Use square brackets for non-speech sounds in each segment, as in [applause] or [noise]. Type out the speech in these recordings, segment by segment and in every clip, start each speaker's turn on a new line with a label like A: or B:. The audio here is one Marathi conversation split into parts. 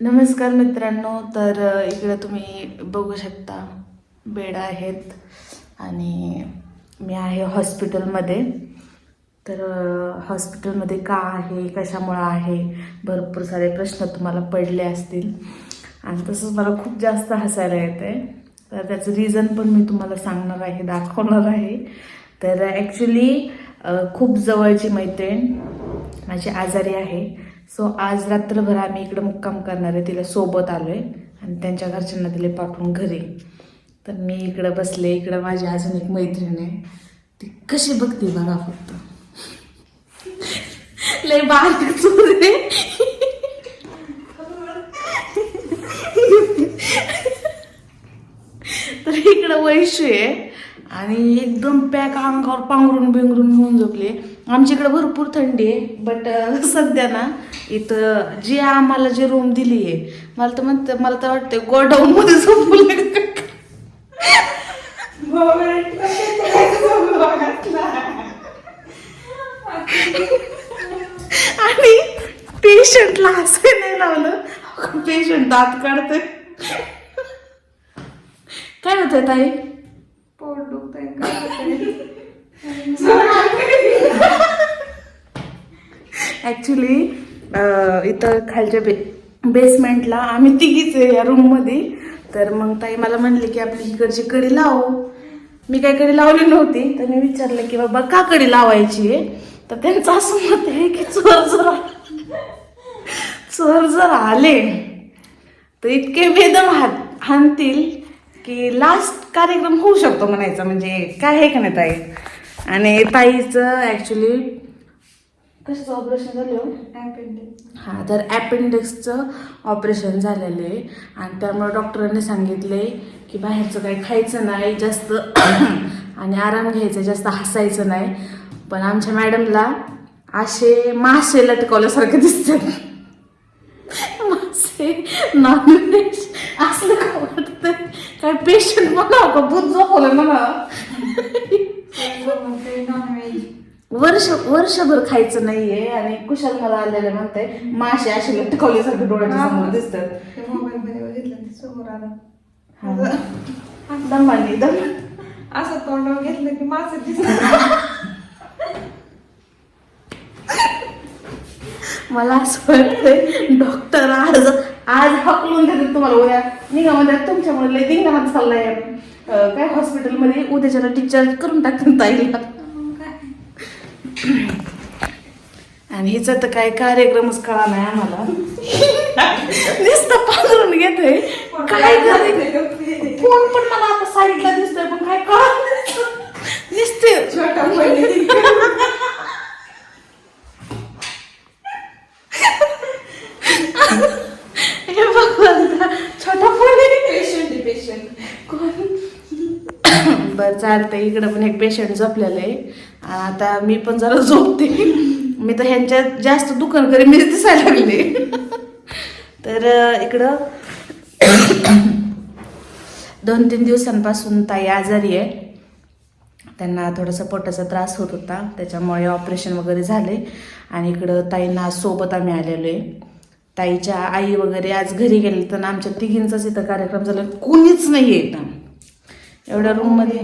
A: नमस्कार मित्रांनो तर इकडं तुम्ही बघू शकता बेड आहेत आणि मी आहे हॉस्पिटलमध्ये. तर हॉस्पिटलमध्ये का आहे कशामुळं आहे भरपूर सारे प्रश्न तुम्हाला पडले असतील. आणि तसंच मला खूप जास्त हसायला येते तर त्याचं रिझन पण मी तुम्हाला सांगणार आहे दाखवणार आहे. तर ॲक्च्युली खूप जवळची मैत्रीण माझी आजारी आहे. सो आज रात्रभर आम्ही इकडं मुक्काम करणार आहे. तिला सोबत आलो आहे आणि त्यांच्या घरच्यांना दिले पाठवून घरी. तर मी इकडं बसले. इकडं माझी अजून एक मैत्रीण आहे. ती कशी बघते बघा फक्त. लय बारीक चोर तर इकडं वैशू आहे. आणि एकदम पॅक अंगावर पांघरून बिंगरून घेऊन झोपले आमच्या इकडं भरपूर थंडी आहे बट [laughs] सध्या ना इथं जी आम्हाला जी रूम दिली आहे मला तर म्हणतं मला तर वाटतं गोडाऊन मध्ये आणि पेशंटला असं नाही लावलं. पेशंट दात काढतोय. काय होतंय ताई? ॲक्च्युली इथं खालच्या बे बेसमेंटला आम्ही तिघीच आहे या रूममध्ये तर मग ताई मला म्हणले की आपली इकडची कडी लावू. मी काही कडी लावली नव्हती. तर मी विचारलं की बाबा का कडी लावायची आहे? तर त्यांचं असं मत आहे की चोर जर चोर जर आले. तर इतके बेदम हात हाणतील की लास्ट कार्यक्रम होऊ शकतो म्हणायचा. म्हणजे काय आहे का नाही ताई? आणि ताईचं ॲक्च्युली कशाचं ऑपरेशन झालं? हो? हां तर ॲपेंडिक्सचं ऑपरेशन झालेलं आहे. आणि त्यामुळे डॉक्टरांनी सांगितले की बाहेरचं काही खायचं नाही जास्त [clears throat] आणि आराम घ्यायचा जास्त हसायचं नाही. पण आमच्या मॅडमला असे मासे लटकवल्यासारखे दिसतात. मासे नॉनव्हेज असलं का वाटतंय? काय पेशंट म्हणावं का? भूत झोपवलं [laughs]
B: ते non-veg.
A: वर्ष वर्षभर खायचं नाहीये आणि कुशाल मला आलेले म्हणते मासे असे लटकवल्यासारखे डोळ्याच्या समोर दिसतात. हा. दमाने दम.
B: असं तोंडावर घेतलं की माझं दिसत
A: मला असं वाटतंय डॉक्टर आज आज हकलून देते तुम्हाला उद्या. निघा म्हणजे तुमच्यामुळे लय दिंगा चाललाय अं, काय हॉस्पिटलमध्ये उद्याच्याला डिस्चार्ज करून टाकतात ताईला. आणि हिचा तर काय कार्यक्रमच कळा नाही आम्हाला. नुसतं पांघरून घेतोय. काय फोन पण मला आता साईडला दिसतोय पण काय कळत दिसते. हे बघ आता छोटा फोन आहे
B: Patient आहे, patient.
A: बरं चालतंय. इकडं पण एक पेशंट झोपलेलं आहे. आता मी पण जरा झोपते. मी तर ह्यांच्यात जास्त दुकान करी मीच दिसायला लागले. तर इकडं दोन तीन दिवसांपासून ताई आजारी आहे. त्यांना थोडासा पोटाचा त्रास होत होता. त्याच्यामुळे ऑपरेशन वगैरे झाले. आणि इकडं ताईंना आज सोबत आम्ही आलेलो आहे. ताईच्या आई वगैरे आज घरी गेले तर आमच्या तिघींचाच इथं कार्यक्रम झाला. कोणीच नाही आहे इथं. एवढ्या रूममध्ये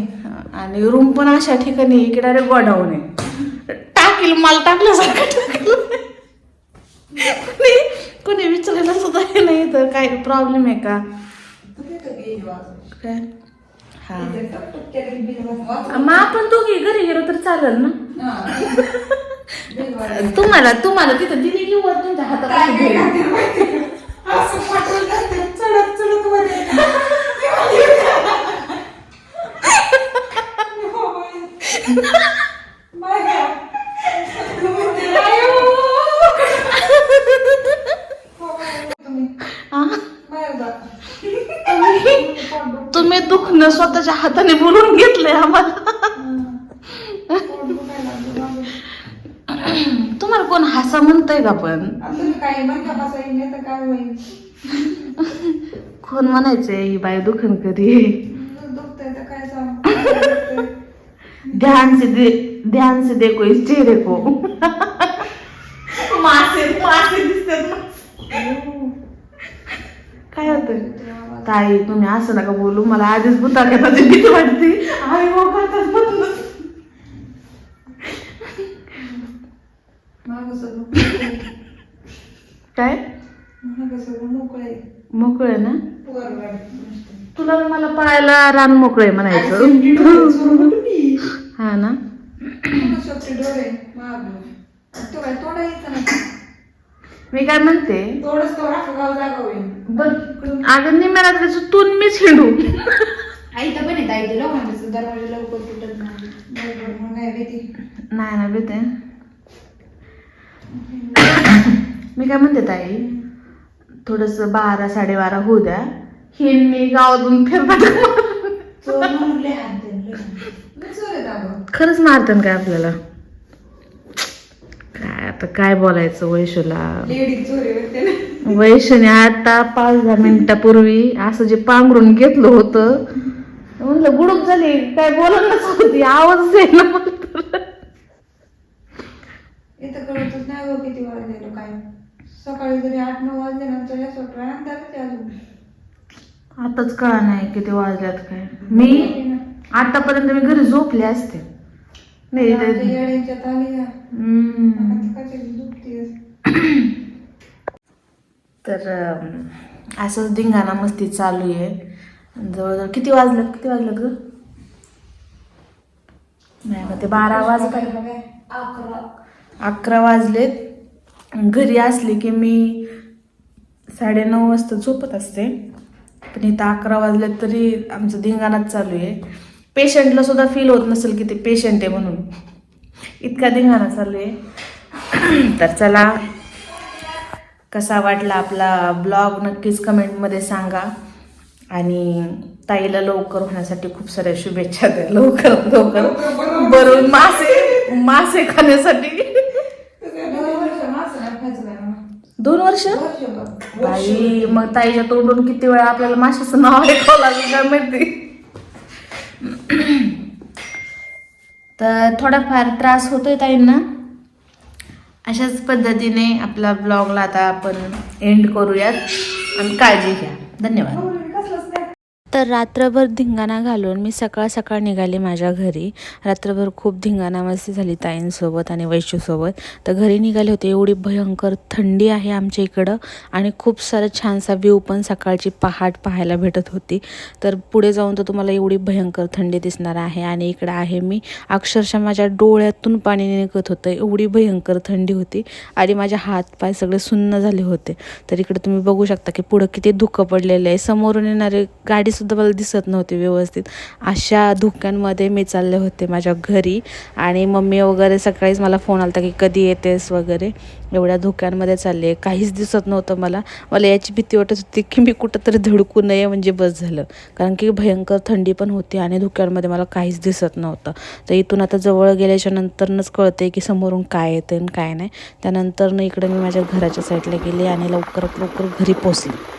A: आणि रूम पण अशा ठिकाणी की डायरेक्ट गोडाऊन आहे. टाकील माल टाकल्यासारखं टाकलं. कोणी कोणी विचारायला सुद्धा हे नाही तर काय प्रॉब्लेम आहे का. काय? हा. मग आपण दोघी घरी गेलो तर चालेल ना. तुम्हाला तुम्हाला तिथं दिली की वर तुमच्या हातात
B: काय
A: अशी
B: काय
A: दिली.
B: करते माहिती आहे? असं पाठवून जाते, चढत चढत वर येते. Bye bye. [laughs] तुम्ही
A: हा? दुखणं स्वतःच्या हाताने बोलून घेतलंय आम्हाला [laughs] तुम्हाला कोण हसा म्हणतय का पण
B: काय [laughs]
A: कोण म्हणायचंय ही बाई दुखन कधी
B: दुखतंय तर काय सांग
A: ध्यान से दे ध्यान से देखो इस चेहरे को मासे मासे दिसतात ना काय होतं ताई तुम्ही असं नका बोलू मला आधीच बुता घेताची भीती वाटते बंद.
B: मागं सगळं
A: काय
B: मोकळे
A: ना तुला मला पाहायला रान मोकळे म्हणायचं हा ना?
B: डोळे तो काय तोडा ना
A: मी काय म्हणते?
B: तोडच तो राखा गाव जागा होईल
A: बघ अगं निम्या रात्रीचं तू आणि मीच हिंडू.
B: आई तर पण येत आई ते दरवाजा लवकर तुटत नाही. बरोबर मग नाही भीती?
A: नाही ना मी काय म्हणते ताई? थोडस बारा साडेबारा होऊ द्या. हे मी गावातून फिरतात
B: चोर म्हणून लय हात
A: खरंच मारतात काय आपल्याला? काय आता काय बोलायचं वैशूला? वैशूने आता पाच दहा मिनिटापूर्वी असं जे पांघरून घेतलं होतं. म्हणलं गुडूप झाली. काय बोलायलाच होती आवाज द्यायला मला तर.
B: इथं कळतच नाही गं किती वाजलेलं काय. सकाळी जरी आठ नऊ वाजले अजून.
A: आताच कळा नाही किती वाजल्यात काय. मी आतापर्यंत मी घरी झोपले असते. नाही. तर असंच धिंगाणा मस्ती चालू आहे. जवळजवळ किती वाजल्यात किती वाजल्यात ग? नाही मग ते बारा वाजत?
B: अकरा.
A: अकरा वाजलेत. घरी असले की मी साडेनऊ वाजता झोपत असते. पण इथं अकरा वाजलेत तरी आमचं धिंगाणाच चालू आहे. पेशंटला सुद्धा फील होत नसेल की ते पेशंट आहे म्हणून. इतका धिंगाणा चालू आहे. तर चला कसा वाटला आपला ब्लॉग नक्कीच कमेंटमध्ये सांगा. आणि ताईला लवकर होण्यासाठी खूप साऱ्या शुभेच्छा द्या. लवकर लवकर. बरोबर मासे मासे खाण्यासाठी.
B: दोन वर्ष? मासं मग?
A: बाई मग ताईच्या तोंडून किती वेळा आपल्याला माशाचं नाव ऐकावं लागेल काय माहिती? तर थोडाफार त्रास होतोय ताईंना. अशाच पद्धतीने आपला ब्लॉगला आता आपण एंड करूयात. आणि काळजी घ्या. धन्यवाद. तर रात्रभर धिंगाणा घालून मी सकाळ सकाळ निघाले माझ्या घरी. रात्रभर खूप धिंगाणा मस्ती झाली ताईंसोबत आणि वैशूसोबत. तर घरी निघाले होते. एवढी भयंकर थंडी आहे आमच्या इकडं आणि खूप सारा छानसा व्ह्यू पण सकाळची पहाट पाहायला भेटत होती. तर पुढे जाऊन तर तुम्हाला एवढी भयंकर थंडी दिसणार आहे आणि इकडं आहे मी. अक्षरशः माझ्या डोळ्यातून पाणी निघत होतं. एवढी भयंकर थंडी होती आणि माझे हात पाय सगळे सुन्न झाले होते. तर इकडे तुम्ही बघू शकता की पुढं किती धुकं पडलेलं आहे. समोरून येणारे गाडी सुद्धा मला दिसत नव्हती व्यवस्थित. अशा धुक्यांमध्ये मी चालले होते माझ्या घरी. आणि मम्मी वगैरे सकाळीच मला फोन आला की कधी येतेस वगैरे. एवढ्या धुक्यांमध्ये चालले काहीच दिसत नव्हतं मला. मला याची भीती वाटत होती की मी कुठंतरी धडकू नये म्हणजे बस झालं. कारण की भयंकर थंडी पण होती आणि धुक्यांमध्ये मला काहीच दिसत नव्हतं. तर इथून आता जवळ गेल्याच्या नंतरनंच कळते की समोरून काय येते आणि काय नाही. त्यानंतरनं इकडे मी माझ्या घराच्या साईडला गेले आणि लवकरात लवकर घरी पोचले